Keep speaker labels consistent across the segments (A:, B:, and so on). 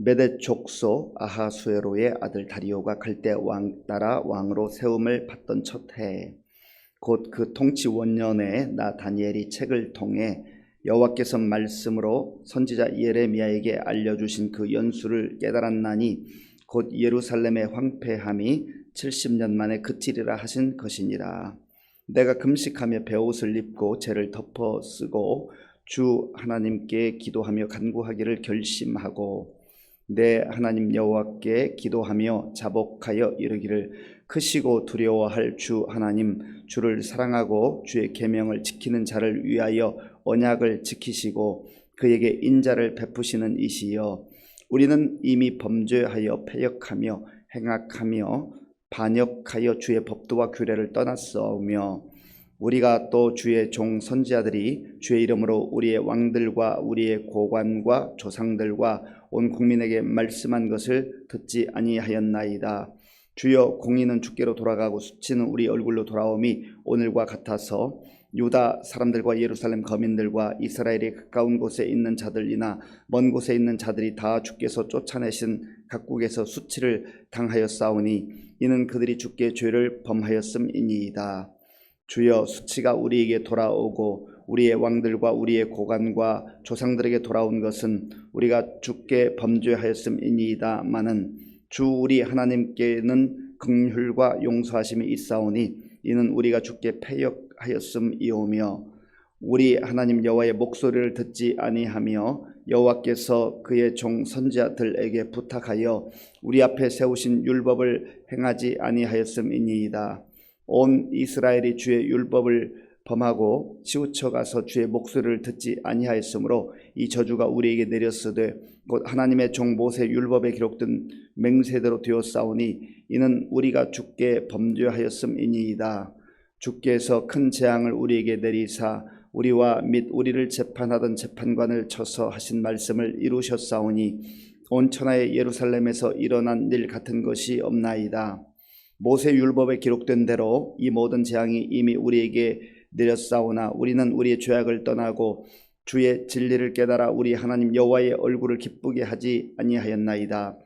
A: 메데 족소 아하수에로의 아들 다리오가 갈대 왕 나라 왕으로 세움을 받던 첫 해에 곧 그 통치 원년에 나 다니엘이 책을 통해 여호와께서 말씀으로 선지자 예레미야에게 알려주신 그 연수를 깨달았나니 곧 예루살렘의 황폐함이 70년 만에 그치리라 하신 것이니라. 내가 금식하며 베옷을 입고 죄를 덮어 쓰고 주 하나님께 기도하며 간구하기를 결심하고 내 하나님 여호와께 기도하며 자복하여 이르기를 크시고 두려워할 주 하나님 주를 사랑하고 주의 계명을 지키는 자를 위하여 언약을 지키시고 그에게 인자를 베푸시는 이시여. 우리는 이미 범죄하여 패역하며 행악하며 반역하여 주의 법도와 규례를 떠났사오며 우리가 또 주의 종 선지자들이 주의 이름으로 우리의 왕들과 우리의 고관과 조상들과 온 국민에게 말씀한 것을 듣지 아니하였나이다. 주여 공의는 주께로 돌아가고 수치는 우리 얼굴로 돌아옴이 오늘과 같아서 유다 사람들과 예루살렘 거민들과 이스라엘의 가까운 곳에 있는 자들이나 먼 곳에 있는 자들이 다 주께서 쫓아내신 각국에서 수치를 당하였사오니 이는 그들이 주께 죄를 범하였음이니이다. 주여 수치가 우리에게 돌아오고 우리의 왕들과 우리의 고관과 조상들에게 돌아온 것은 우리가 주께 범죄하였음이니이다마는 주 우리 하나님께는 긍휼과 용서하심이 있사오니 이는 우리가 주께 패역하였음이오며 우리 하나님 여호와의 목소리를 듣지 아니하며 여호와께서 그의 종 선지자들에게 부탁하여 우리 앞에 세우신 율법을 행하지 아니하였음이니이다. 온 이스라엘이 주의 율법을 범하고 치우쳐 가서 주의 목소리를 듣지 아니하였으므로 이 저주가 우리에게 내렸으되 곧 하나님의 종 모세 율법에 기록된 맹세대로 되었사오니 이는 우리가 주께 범죄하였음이니이다. 주께서 큰 재앙을 우리에게 내리사 우리와 및 우리를 재판하던 재판관을 쳐서 하신 말씀을 이루셨사오니 온 천하의 예루살렘에서 일어난 일 같은 것이 없나이다. 모세 율법에 기록된 대로 이 모든 재앙이 이미 우리에게 내렸사오나 우리는 우리의 죄악을 떠나고 주의 진리를 깨달아 우리 하나님 여호와의 얼굴을 기쁘게 하지 아니하였나이다.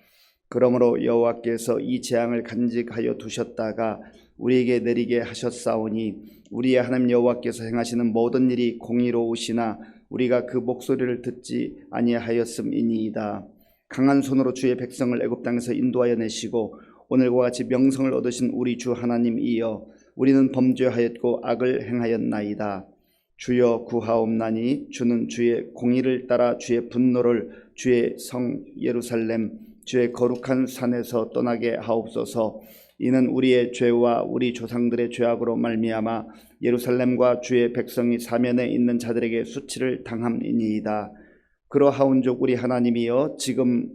A: 그러므로 여호와께서 이 재앙을 간직하여 두셨다가 우리에게 내리게 하셨사오니 우리의 하나님 여호와께서 행하시는 모든 일이 공의로우시나 우리가 그 목소리를 듣지 아니하였음이니이다. 강한 손으로 주의 백성을 애굽 땅에서 인도하여 내시고 오늘과 같이 명성을 얻으신 우리 주 하나님이여 우리는 범죄하였고 악을 행하였나이다. 주여 구하옵나니 주는 주의 공의를 따라 주의 분노를 주의 성 예루살렘 주의 거룩한 산에서 떠나게 하옵소서. 이는 우리의 죄와 우리 조상들의 죄악으로 말미암아 예루살렘과 주의 백성이 사면에 있는 자들에게 수치를 당함이니이다. 그러하온즉 우리 하나님이여 지금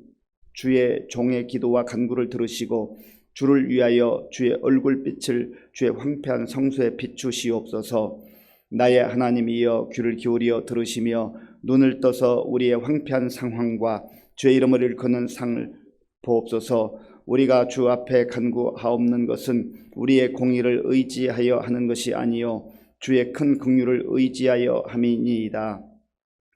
A: 주의 종의 기도와 간구를 들으시고 주를 위하여 주의 얼굴빛을 주의 황폐한 성소에 비추시옵소서. 나의 하나님이여 귀를 기울여 들으시며 눈을 떠서 우리의 황폐한 상황과 주의 이름을 일컫는 상을 보옵소서. 우리가 주 앞에 간구하옵는 것은 우리의 공의를 의지하여 하는 것이 아니요 주의 큰 긍휼을 의지하여 함이니이다.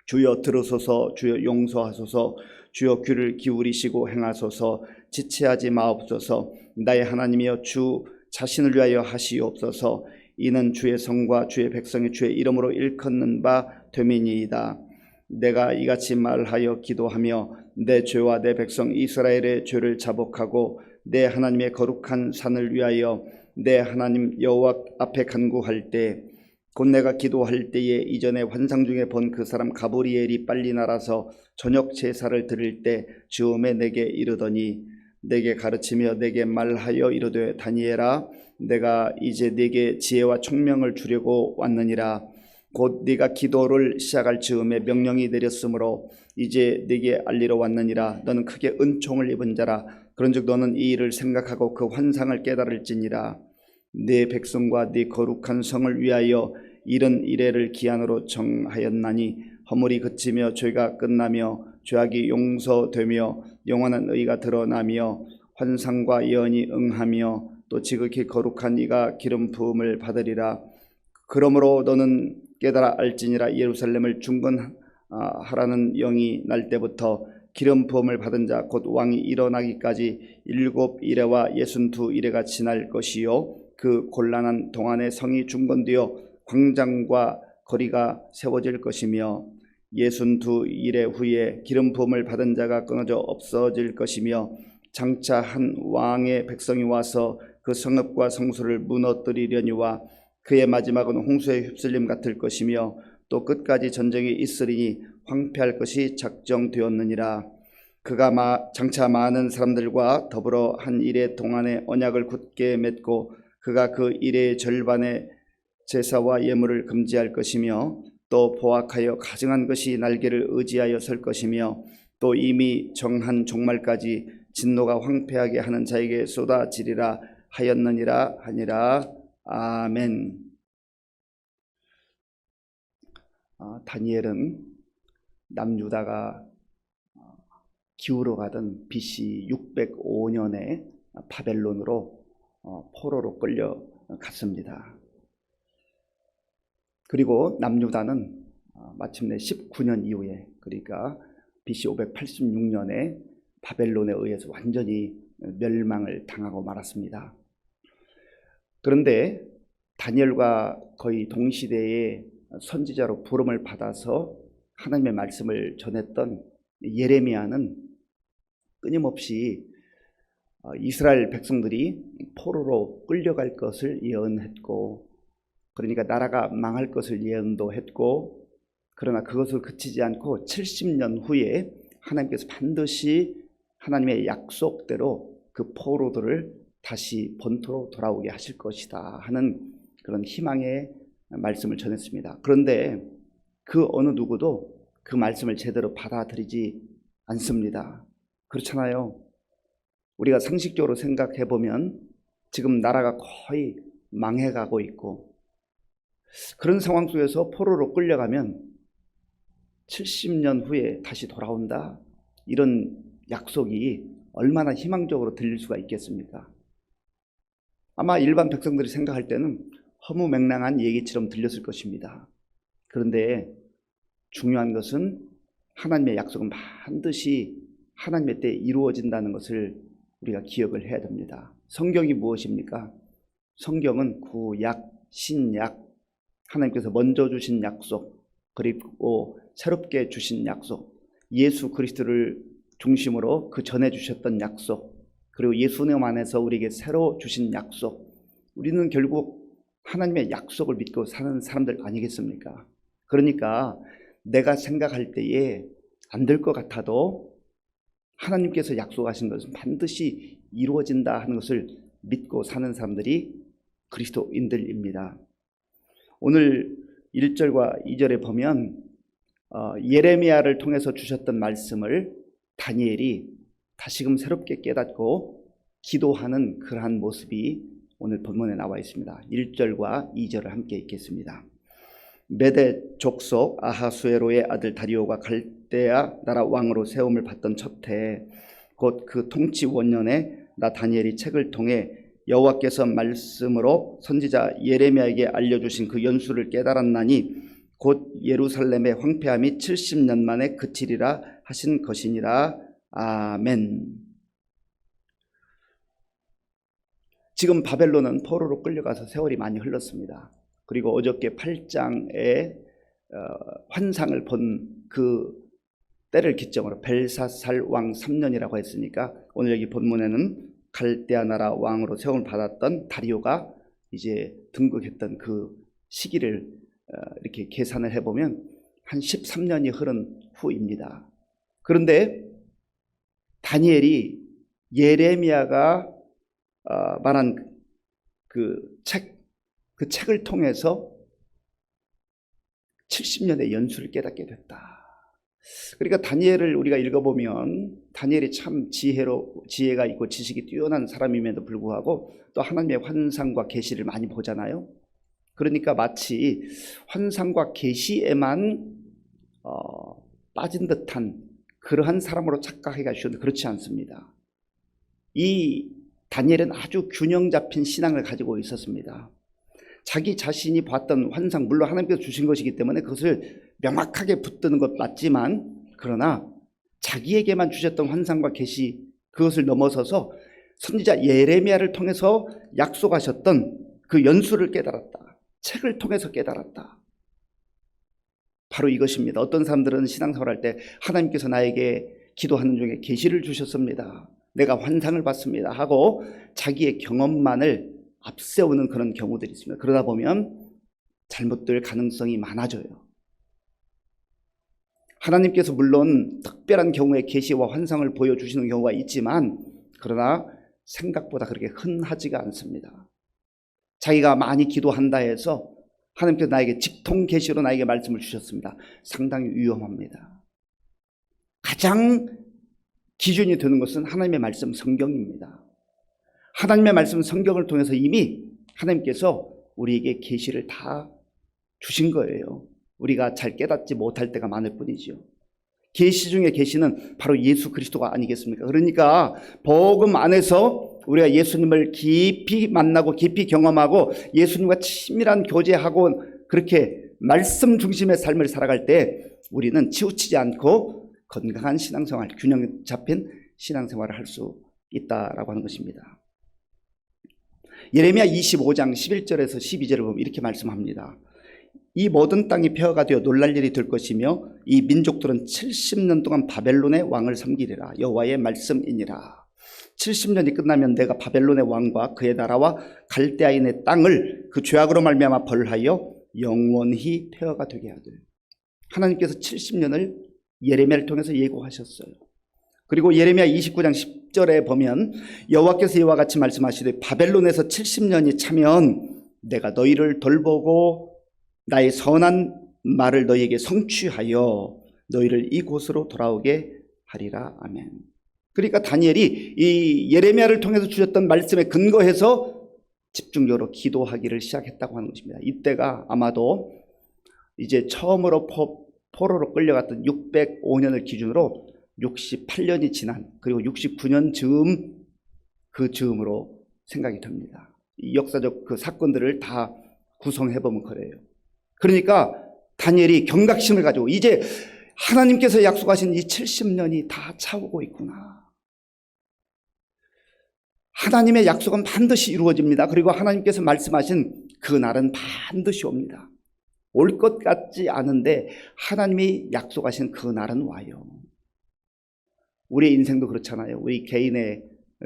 A: 주여 들으소서 주여 용서하소서 주여 귀를 기울이시고 행하소서 지체하지 마옵소서. 나의 하나님이여 주 자신을 위하여 하시옵소서. 이는 주의 성과 주의 백성의 주의 이름으로 일컫는 바 되미니이다. 내가 이같이 말하여 기도하며 내 죄와 내 백성 이스라엘의 죄를 자복하고 내 하나님의 거룩한 산을 위하여 내 하나님 여호와 앞에 간구할 때 곧 내가 기도할 때에 이전에 환상 중에 본 그 사람 가브리엘이 빨리 날아서 저녁 제사를 드릴 때 주음에 내게 이르더니 내게 가르치며 내게 말하여 이르되 다니엘아 내가 이제 네게 지혜와 총명을 주려고 왔느니라. 곧 네가 기도를 시작할 즈음에 명령이 내렸으므로 이제 네게 알리러 왔느니라. 너는 크게 은총을 입은 자라. 그런즉 너는 이 일을 생각하고 그 환상을 깨달을지니라. 네 백성과 네 거룩한 성을 위하여 이런 이래를 기한으로 정하였나니 허물이 그치며 죄가 끝나며 죄악이 용서되며 영원한 의가 드러나며 환상과 예언이 응하며 또 지극히 거룩한 이가 기름 부음을 받으리라. 그러므로 너는 깨달아 알지니라. 예루살렘을 중건하라는 영이 날 때부터 기름 부음을 받은 자 곧 왕이 일어나기까지 일곱 이래와 예순두 이래가 지날 것이요. 그 곤란한 동안에 성이 중건되어 광장과 거리가 세워질 것이며 예순두 이래 후에 기름 부음을 받은 자가 끊어져 없어질 것이며 장차 한 왕의 백성이 와서 그 성읍과 성소를 무너뜨리려니와 그의 마지막은 홍수의 휩쓸림 같을 것이며 또 끝까지 전쟁이 있으리니 황폐할 것이 작정되었느니라. 그가 마, 장차 많은 사람들과 더불어 한 일의 동안에 언약을 굳게 맺고 그가 그 일의 절반의 제사와 예물을 금지할 것이며 또 보악하여 가증한 것이 날개를 의지하여 설 것이며 또 이미 정한 종말까지 진노가 황폐하게 하는 자에게 쏟아지리라 하였느니라 하니라 아멘. 아, 다니엘은 남유다가 어, 기울어 가던 BC 605년에 바벨론으로 어, 포로로 끌려 갔습니다. 그리고 남유다는 어, 마침내 19년 이후에 그러니까 BC 586년에 바벨론에 의해서 완전히 멸망을 당하고 말았습니다. 그런데 다니엘과 거의 동시대에 선지자로 부름을 받아서 하나님의 말씀을 전했던 예레미야는 끊임없이 어, 이스라엘 백성들이 포로로 끌려갈 것을 예언했고 그러니까 나라가 망할 것을 예언도 했고 그러나 그것을 그치지 않고 70년 후에 하나님께서 반드시 하나님의 약속대로 그 포로들을 다시 본토로 돌아오게 하실 것이다 하는 그런 희망의 말씀을 전했습니다. 그런데 그 어느 누구도 그 말씀을 제대로 받아들이지 않습니다. 그렇잖아요. 우리가 상식적으로 생각해 보면 지금 나라가 거의 망해가고 있고 그런 상황 속에서 포로로 끌려가면 70년 후에 다시 돌아온다. 이런 약속이 얼마나 희망적으로 들릴 수가 있겠습니까? 아마 일반 백성들이 생각할 때는 허무맹랑한 얘기처럼 들렸을 것입니다. 그런데 중요한 것은 하나님의 약속은 반드시 하나님의 때에 이루어진다는 것을 우리가 기억을 해야 됩니다. 성경이 무엇입니까? 성경은 구약, 신약, 하나님께서 먼저 주신 약속, 그리고 새롭게 주신 약속, 예수 그리스도를 중심으로 그 전에 주셨던 약속, 그리고 예수님 안에서 우리에게 새로 주신 약속. 우리는 결국 하나님의 약속을 믿고 사는 사람들 아니겠습니까? 그러니까 내가 생각할 때에 안 될 것 같아도 하나님께서 약속하신 것은 반드시 이루어진다 하는 것을 믿고 사는 사람들이 그리스도인들입니다. 오늘 1절과 2절에 보면 어, 예레미야를 통해서 주셨던 말씀을 다니엘이 다시금 새롭게 깨닫고 기도하는 그러한 모습이 오늘 본문에 나와 있습니다. 1절과 2절을 함께 읽겠습니다. 메대 족속 아하수에로의 아들 다리오가 갈대아 나라 왕으로 세움을 받던 첫해 곧그 통치 원년에 나 다니엘이 책을 통해 여호와께서 말씀으로 선지자 예레미야에게 알려주신 그 연수를 깨달았나니 곧 예루살렘의 황폐함이 70년 만에 그치리라 하신 것이니라 아멘. 지금 바벨론은 포로로 끌려가서 세월이 많이 흘렀습니다. 그리고 어저께 8장의 어, 환상을 본 그 때를 기점으로 벨사살 왕 3년이라고 했으니까 오늘 여기 본문에는 갈대아 나라 왕으로 세움을 받았던 다리오가 이제 등극했던 그 시기를 어, 이렇게 계산을 해보면 한 13년이 흐른 후입니다. 그런데 다니엘이 예레미야가 어, 말한 그 책, 그 책을 통해서 70년의 연수를 깨닫게 됐다. 그러니까 다니엘을 우리가 읽어보면 다니엘이 참 지혜로 지혜가 있고 지식이 뛰어난 사람임에도 불구하고 또 하나님의 환상과 계시를 많이 보잖아요. 그러니까 마치 환상과 계시에만 어, 빠진 듯한 그러한 사람으로 착각하기가 쉬운데 그렇지 않습니다. 이 다니엘은 아주 균형 잡힌 신앙을 가지고 있었습니다. 자기 자신이 봤던 환상, 물론 하나님께서 주신 것이기 때문에 그것을 명확하게 붙드는 것 맞지만, 그러나 자기에게만 주셨던 환상과 계시, 그것을 넘어서서 선지자 예레미야를 통해서 약속하셨던 그 연수를 깨달았다. 책을 통해서 깨달았다. 바로 이것입니다. 어떤 사람들은 신앙생활할 때 하나님께서 나에게 기도하는 중에 계시를 주셨습니다. 내가 환상을 봤습니다. 하고 자기의 경험만을 앞세우는 그런 경우들이 있습니다. 그러다 보면 잘못될 가능성이 많아져요. 하나님께서 물론 특별한 경우에 계시와 환상을 보여주시는 경우가 있지만 그러나 생각보다 그렇게 흔하지가 않습니다. 자기가 많이 기도한다 해서 하나님께서 나에게 직통 계시로 나에게 말씀을 주셨습니다. 상당히 위험합니다. 가장 기준이 되는 것은 하나님의 말씀 성경입니다. 하나님의 말씀 성경을 통해서 이미 하나님께서 우리에게 계시를 다 주신 거예요. 우리가 잘 깨닫지 못할 때가 많을 뿐이죠. 계시 중에 계시는 바로 예수 그리스도가 아니겠습니까? 그러니까 복음 안에서 우리가 예수님을 깊이 만나고 깊이 경험하고 예수님과 친밀한 교제하고 그렇게 말씀 중심의 삶을 살아갈 때 우리는 치우치지 않고 건강한 신앙생활, 균형 잡힌 신앙생활을 할 수 있다라고 하는 것입니다. 예레미야 25장 11절에서 12절을 보면 이렇게 말씀합니다. 이 모든 땅이 폐허가 되어 놀랄 일이 될 것이며 이 민족들은 70년 동안 바벨론의 왕을 섬기리라 여호와의 말씀이니라. 70년이 끝나면 내가 바벨론의 왕과 그의 나라와 갈대아인의 땅을 그 죄악으로 말미암아 벌하여 영원히 폐허가 되게 하되 하나님께서 70년을 예레미야를 통해서 예고하셨어요. 그리고 예레미야 29장 10절에 보면 여호와께서 이와 같이 말씀하시되 바벨론에서 70년이 차면 내가 너희를 돌보고 나의 선한 말을 너희에게 성취하여 너희를 이곳으로 돌아오게 하리라 아멘. 그러니까 다니엘이 이 예레미야를 통해서 주셨던 말씀에 근거해서 집중적으로 기도하기를 시작했다고 하는 것입니다. 이때가 아마도 이제 처음으로 포, 포로로 끌려갔던 605년을 기준으로 68년이 지난 그리고 69년 즈음 그 즈음으로 생각이 됩니다. 이 역사적 그 사건들을 다 구성해 보면 그래요. 그러니까 다니엘이 경각심을 가지고 이제 하나님께서 약속하신 이 70년이 다 차오고 있구나. 하나님의 약속은 반드시 이루어집니다. 그리고 하나님께서 말씀하신 그 날은 반드시 옵니다. 올 것 같지 않은데 하나님이 약속하신 그 날은 와요. 우리의 인생도 그렇잖아요. 우리 개인의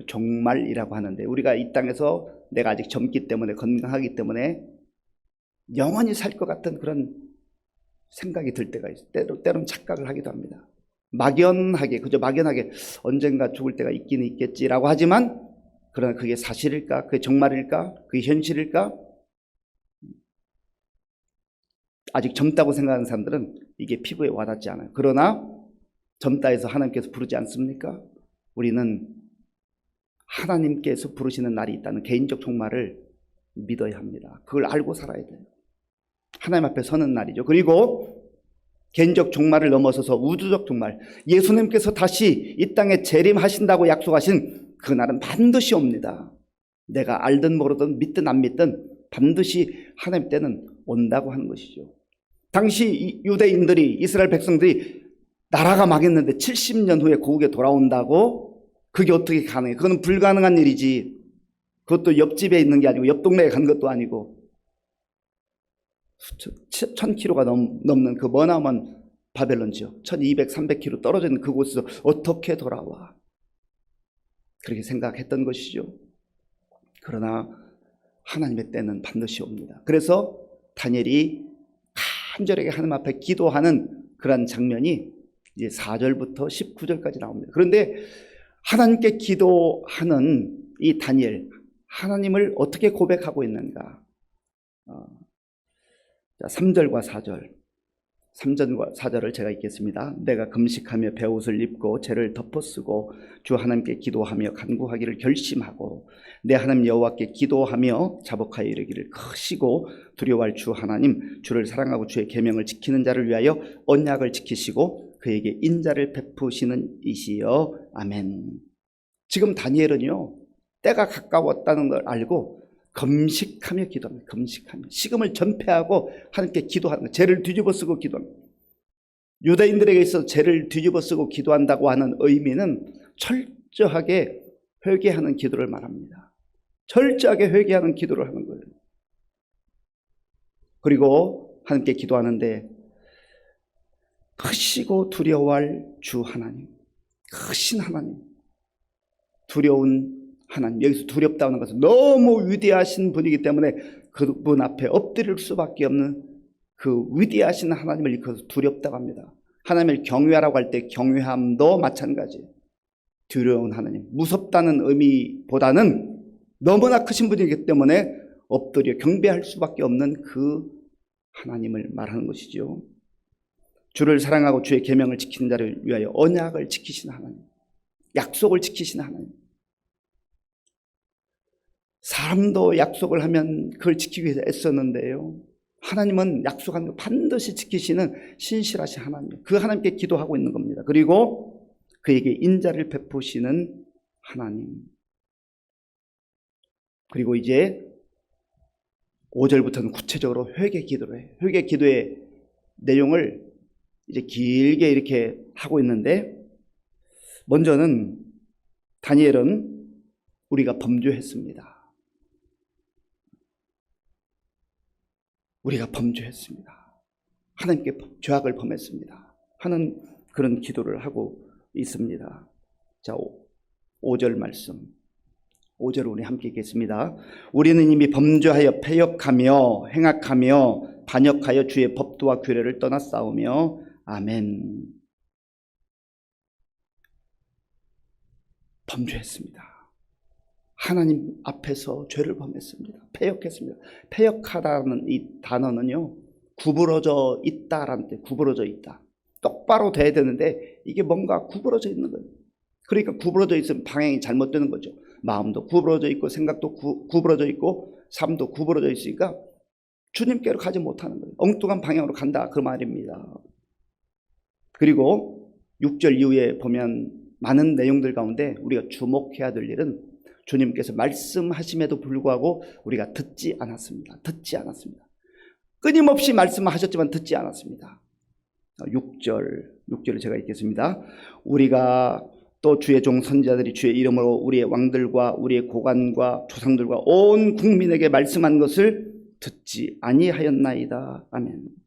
A: 종말이라고 하는데 우리가 이 땅에서 내가 아직 젊기 때문에 건강하기 때문에 영원히 살 것 같은 그런 생각이 들 때가 있어요. 때로, 때로는 착각을 하기도 합니다. 막연하게, 그저 막연하게 언젠가 죽을 때가 있기는 있겠지라고 하지만 그러나 그게 사실일까? 그게 정말일까? 그게 현실일까? 아직 젊다고 생각하는 사람들은 이게 피부에 와닿지 않아요. 그러나 젊다 해서 하나님께서 부르지 않습니까? 우리는 하나님께서 부르시는 날이 있다는 개인적 종말을 믿어야 합니다. 그걸 알고 살아야 돼요. 하나님 앞에 서는 날이죠. 그리고 개인적 종말을 넘어서서 우주적 종말, 예수님께서 다시 이 땅에 재림하신다고 약속하신 그 날은 반드시 옵니다. 내가 알든 모르든 믿든 안 믿든 반드시 하나님 때는 온다고 하는 것이죠. 당시 유대인들이 이스라엘 백성들이 나라가 망했는데 70년 후에 고국에 돌아온다고 그게 어떻게 가능해? 그거는 불가능한 일이지. 그것도 옆집에 있는 게 아니고 옆 동네에 간 것도 아니고 천 킬로가 넘, 넘는 그 머나먼 바벨론 지역 1200, 300킬로 떨어져 있는 그곳에서 어떻게 돌아와? 그렇게 생각했던 것이죠. 그러나 하나님의 때는 반드시 옵니다. 그래서 다니엘이 간절하게 하나님 앞에 기도하는 그런 장면이 이제 4절부터 19절까지 나옵니다. 그런데 하나님께 기도하는 이 다니엘, 하나님을 어떻게 고백하고 있는가? 어, 자, 3절과 4절. 3절과 4절을 제가 읽겠습니다. 내가 금식하며 배옷을 입고 죄를 덮어쓰고 주 하나님께 기도하며 간구하기를 결심하고 내 하나님 여호와께 기도하며 자복하여 이르기를 크시고 두려워할 주 하나님 주를 사랑하고 주의 계명을 지키는 자를 위하여 언약을 지키시고 그에게 인자를 베푸시는 이시여 아멘. 지금 다니엘은요 때가 가까웠다는 걸 알고 금식하며 기도합니다. 금식하며 식음을 전폐하고 하나님께 기도하는 거. 죄를 뒤집어쓰고 기도합니다. 유대인들에게 있어 죄를 뒤집어쓰고 기도한다고 하는 의미는 철저하게 회개하는 기도를 말합니다. 철저하게 회개하는 기도를 하는 거예요. 그리고 하나님께 기도하는데 크시고 두려워할 주 하나님, 크신 하나님, 두려운 하나님 여기서 두렵다는 것은 너무 위대하신 분이기 때문에 그분 앞에 엎드릴 수밖에 없는 그 위대하신 하나님을 일컬어서 두렵다고 합니다. 하나님을 경외하라고 할 때 경외함도 마찬가지. 두려운 하나님, 무섭다는 의미보다는 너무나 크신 분이기 때문에 엎드려 경배할 수밖에 없는 그 하나님을 말하는 것이죠. 주를 사랑하고 주의 계명을 지키는 자를 위하여 언약을 지키신 하나님, 약속을 지키신 하나님. 사람도 약속을 하면 그걸 지키기 위해서 애썼는데요. 하나님은 약속한 거 반드시 지키시는 신실하신 하나님. 그 하나님께 기도하고 있는 겁니다. 그리고 그에게 인자를 베푸시는 하나님. 그리고 이제 5절부터는 구체적으로 회개 기도를 해요. 회개 기도의 내용을 이제 길게 이렇게 하고 있는데 먼저는 다니엘은 우리가 범죄했습니다. 우리가 범죄했습니다. 하나님께 죄악을 범했습니다. 하는 그런 기도를 하고 있습니다. 자, 5절 말씀. 5절 우리 함께 읽겠습니다. 우리는 이미 범죄하여 패역하며 행악하며 반역하여 주의 법도와 규례를 떠나 싸우며 아멘. 범죄했습니다. 하나님 앞에서 죄를 범했습니다. 패역했습니다. 패역하다는 이 단어는요, 구부러져 있다라는 뜻, 구부러져 있다. 똑바로 돼야 되는데 이게 뭔가 구부러져 있는 거예요. 그러니까 구부러져 있으면 방향이 잘못되는 거죠. 마음도 구부러져 있고 생각도 구, 구부러져 있고 삶도 구부러져 있으니까 주님께로 가지 못하는 거예요. 엉뚱한 방향으로 간다 그 말입니다. 그리고 6절 이후에 보면 많은 내용들 가운데 우리가 주목해야 될 일은 주님께서 말씀하심에도 불구하고 우리가 듣지 않았습니다. 듣지 않았습니다. 끊임없이 말씀하셨지만 듣지 않았습니다. 6절, 6절을 제가 읽겠습니다. 우리가 또 주의 종 선지자들이 주의 이름으로 우리의 왕들과 우리의 고관과 조상들과 온 국민에게 말씀한 것을 듣지 아니하였나이다. 아멘.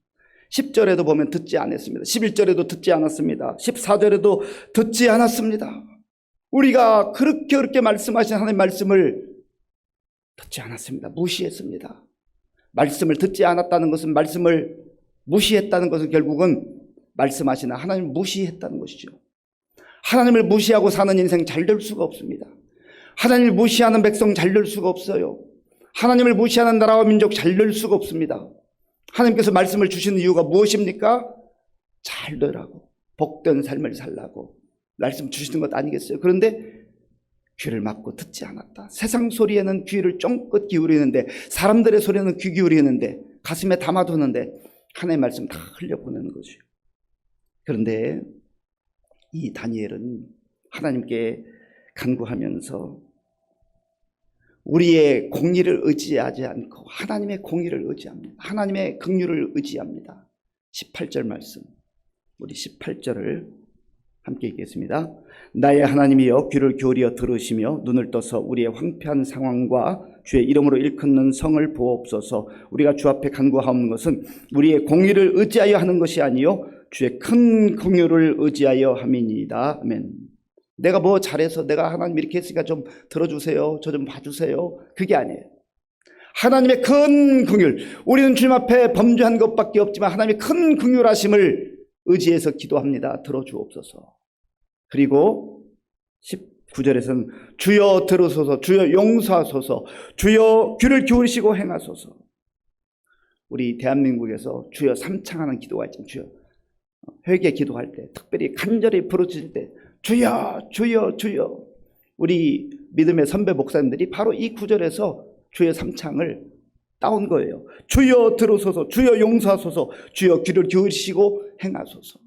A: 10절에도 보면 듣지 않았습니다. 11절에도 듣지 않았습니다. 14절에도 듣지 않았습니다. 우리가 그렇게 그렇게 말씀하신 하나님 말씀을 듣지 않았습니다. 무시했습니다. 말씀을 듣지 않았다는 것은 말씀을 무시했다는 것은 결국은 말씀하시는 하나님을 무시했다는 것이죠. 하나님을 무시하고 사는 인생 잘 될 수가 없습니다. 하나님을 무시하는 백성 잘 될 수가 없어요. 하나님을 무시하는 나라와 민족 잘 될 수가 없습니다. 하나님께서 말씀을 주시는 이유가 무엇입니까? 잘 되라고. 복된 삶을 살라고. 말씀 주시는 것 아니겠어요? 그런데 귀를 막고 듣지 않았다. 세상 소리에는 귀를 쫑긋 기울이는데 사람들의 소리는 귀 기울이는데 가슴에 담아두는데 하나님의 말씀 다 흘려보내는 거죠. 그런데 이 다니엘은 하나님께 간구하면서 우리의 공의를 의지하지 않고 하나님의 공의를 의지합니다. 하나님의 긍휼을 의지합니다. 18절 말씀. 우리 18절을 함께 읽겠습니다. 나의 하나님이여 귀를 기울여 들으시며 눈을 떠서 우리의 황폐한 상황과 주의 이름으로 일컫는 성을 보옵소서. 우리가 주 앞에 간구하옵는 것은 우리의 공의를 의지하여 하는 것이 아니요 주의 큰 긍휼을 의지하여 함이니이다. 아멘. 내가 뭐 잘해서 내가 하나님 이렇게 했으니까 좀 들어주세요. 저 좀 봐주세요. 그게 아니에요. 하나님의 큰 긍휼. 우리는 주님 앞에 범죄한 것밖에 없지만 하나님의 큰 긍휼하심을 의지해서 기도합니다. 들어주옵소서. 그리고 19절에서는 주여 들으소서, 주여 용서하소서, 주여 귀를 기울이시고 행하소서. 우리 대한민국에서 주여 삼창하는 기도가 있지만 주여 회개 기도할 때 특별히 간절히 부르짖을 때 주여 주여 주여 우리 믿음의 선배 목사님들이 바로 이 구절에서 주여 삼창을 따온 거예요. 주여 들으소서 주여 용서하소서 주여 귀를 기울이시고 행하소서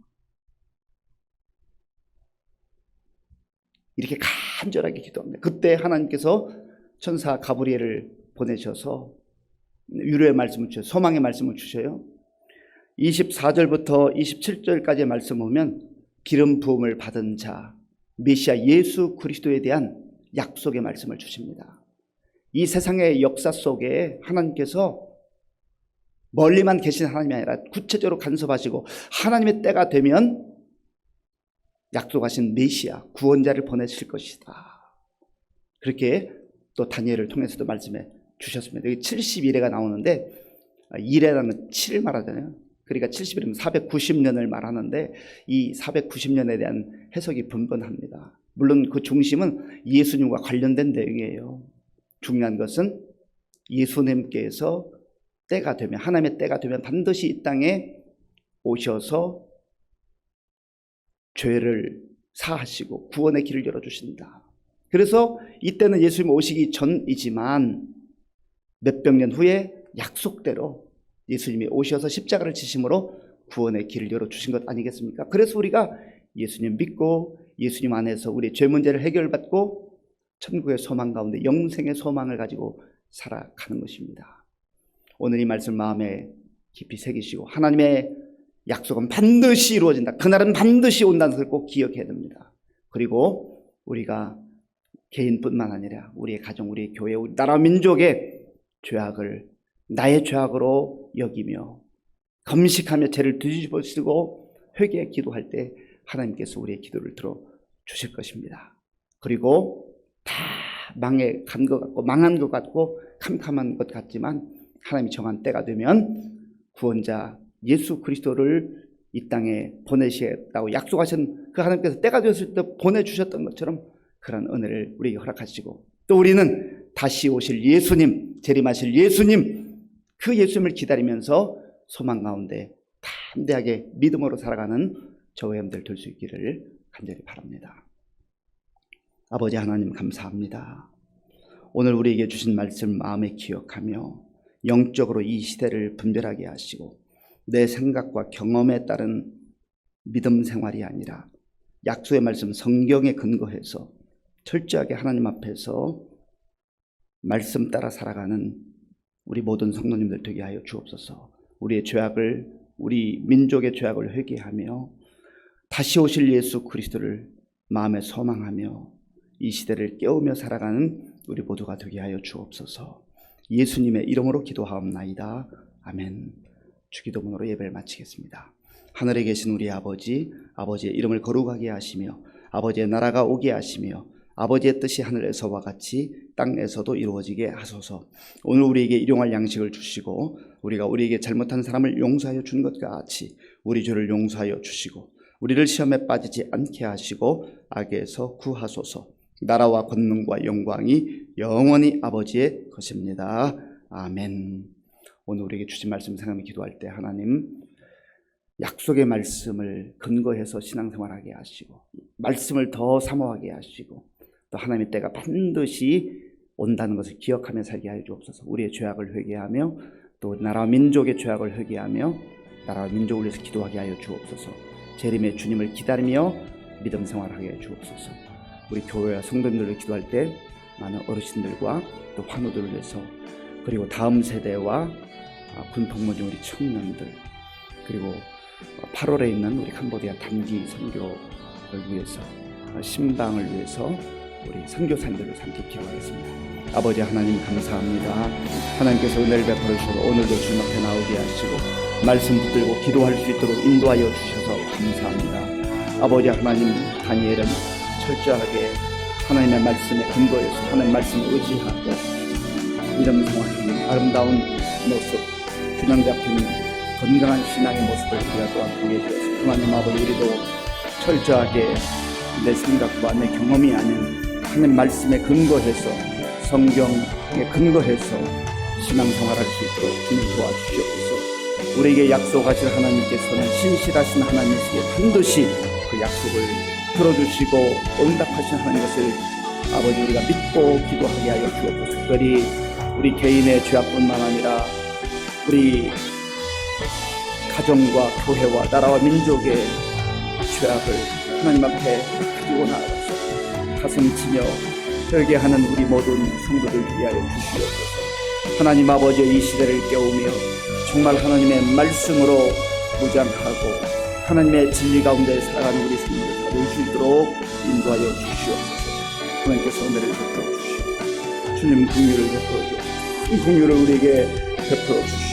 A: 이렇게 간절하게 기도합니다. 그때 하나님께서 천사 가브리엘을 보내셔서 위로의 말씀을 주셔요. 소망의 말씀을 주셔요. 24절부터 27절까지의 말씀 보면 기름 부음을 받은 자 메시아 예수 그리스도에 대한 약속의 말씀을 주십니다. 이 세상의 역사 속에 하나님께서 멀리만 계신 하나님이 아니라 구체적으로 간섭하시고 하나님의 때가 되면 약속하신 메시아 구원자를 보내실 것이다. 그렇게 또 다니엘을 통해서도 말씀해 주셨습니다. 여기 70일에가 나오는데 1회라는 7을 말하잖아요. 그러니까 70일이면 490년을 말하는데 이 490년에 대한 해석이 분분합니다. 물론 그 중심은 예수님과 관련된 내용이에요. 중요한 것은 예수님께서 때가 되면 하나님의 때가 되면 반드시 이 땅에 오셔서 죄를 사하시고 구원의 길을 열어주신다. 그래서 이때는 예수님 오시기 전이지만 몇 백 년 후에 약속대로 예수님이 오셔서 십자가를 지심으로 구원의 길을 열어주신 것 아니겠습니까? 그래서 우리가 예수님 믿고 예수님 안에서 우리의 죄 문제를 해결받고 천국의 소망 가운데 영생의 소망을 가지고 살아가는 것입니다. 오늘 이 말씀 마음에 깊이 새기시고 하나님의 약속은 반드시 이루어진다. 그날은 반드시 온다는 것을 꼭 기억해야 됩니다. 그리고 우리가 개인뿐만 아니라 우리의 가정, 우리의 교회, 우리 나라 민족의 죄악을 나의 죄악으로 여기며 검식하며 죄를 뒤집어 쓰고 회개에 기도할 때 하나님께서 우리의 기도를 들어 주실 것입니다. 그리고 다 망해 간 것 같고 망한 것 같고 캄캄한 것 같지만 하나님이 정한 때가 되면 구원자 예수 그리스도를 이 땅에 보내시겠다고 약속하신 그 하나님께서 때가 되었을 때 보내주셨던 것처럼 그런 은혜를 우리에게 허락하시고 또 우리는 다시 오실 예수님, 재림하실 예수님, 그 예수님을 기다리면서 소망 가운데 담대하게 믿음으로 살아가는 저와 여러분들 될 수 있기를 간절히 바랍니다. 아버지 하나님 감사합니다. 오늘 우리에게 주신 말씀 마음에 기억하며 영적으로 이 시대를 분별하게 하시고 내 생각과 경험에 따른 믿음 생활이 아니라 약속의 말씀 성경에 근거해서 철저하게 하나님 앞에서 말씀 따라 살아가는 우리 모든 성도님들 되게 하여 주옵소서. 우리의 죄악을 우리 민족의 죄악을 회개하며 다시 오실 예수 그리스도를 마음에 소망하며 이 시대를 깨우며 살아가는 우리 모두가 되게 하여 주옵소서. 예수님의 이름으로 기도하옵나이다. 아멘. 주기도문으로 예배를 마치겠습니다. 하늘에 계신 우리 아버지, 아버지의 이름을 거룩하게 하시며 아버지의 나라가 오게 하시며 아버지의 뜻이 하늘에서와 같이 땅에서도 이루어지게 하소서. 오늘 우리에게 일용할 양식을 주시고 우리가 우리에게 잘못한 사람을 용서하여 준 것과 같이 우리 죄를 용서하여 주시고 우리를 시험에 빠지지 않게 하시고 악에서 구하소서. 나라와 권능과 영광이 영원히 아버지의 것입니다. 아멘. 오늘 우리에게 주신 말씀 생각하며 기도할 때 하나님 약속의 말씀을 근거해서 신앙생활하게 하시고 말씀을 더 사모하게 하시고 또 하나님의 때가 반드시 온다는 것을 기억하며 살게 하여 주옵소서. 우리의 죄악을 회개하며 또 나라와 민족의 죄악을 회개하며 나라와 민족을 위해서 기도하게 하여 주옵소서. 재림의 주님을 기다리며 믿음 생활하게 하여 주옵소서. 우리 교회와 성도님들을 기도할 때 많은 어르신들과 또 환우들을 위해서 그리고 다음 세대와 군 복무 중 우리 청년들 그리고 8월에 있는 우리 캄보디아 단기 선교를 위해서 신방을 위해서 우리 선교사님들을 함께 기도하겠습니다. 아버지 하나님 감사합니다. 하나님께서 은혜를 베풀어 주셔서 오늘도 주님 앞에 나오게 하시고 말씀 붙들고 기도할 수 있도록 인도하여 주셔서 감사합니다. 아버지 하나님 다니엘은 철저하게 하나님의 말씀에 근거해서 하나님의 말씀에 의지하고 이런 상황에 아름다운 모습, 균형 잡힌 건강한 신앙의 모습을 우리가 또한 보게 되어서 하나님 아버지 우리도 철저하게 내 생각과 내 경험이 아닌 하나님 말씀에 근거해서 성경에 근거해서 신앙생활할 수 있도록 주님 도와주시옵소서. 우리에게 약속하신 하나님께서는 신실하신 하나님이시기에 반드시 그 약속을 들어주시고 응답하신 하나님 것을 아버지 우리가 믿고 기도하게 하여 주옵소서. 특별히 우리 개인의 죄악뿐만 아니라 우리 가정과 교회와 나라와 민족의 죄악을 하나님 앞에 가지고 나아가서 가슴 치며 절개하는 우리 모든 성도들 위하여 주시옵소서. 하나님 아버지의 이 시대를 깨우며 정말 하나님의 말씀으로 무장하고 하나님의 진리 가운데 살아가는 우리 성도들 다수 있도록 인도하여 주시옵소서. 하나님께서 은혜를 베풀어 주시고 주님 긍휼을 베풀어 주시고 큰 긍휼을 우리에게 베풀어 주시고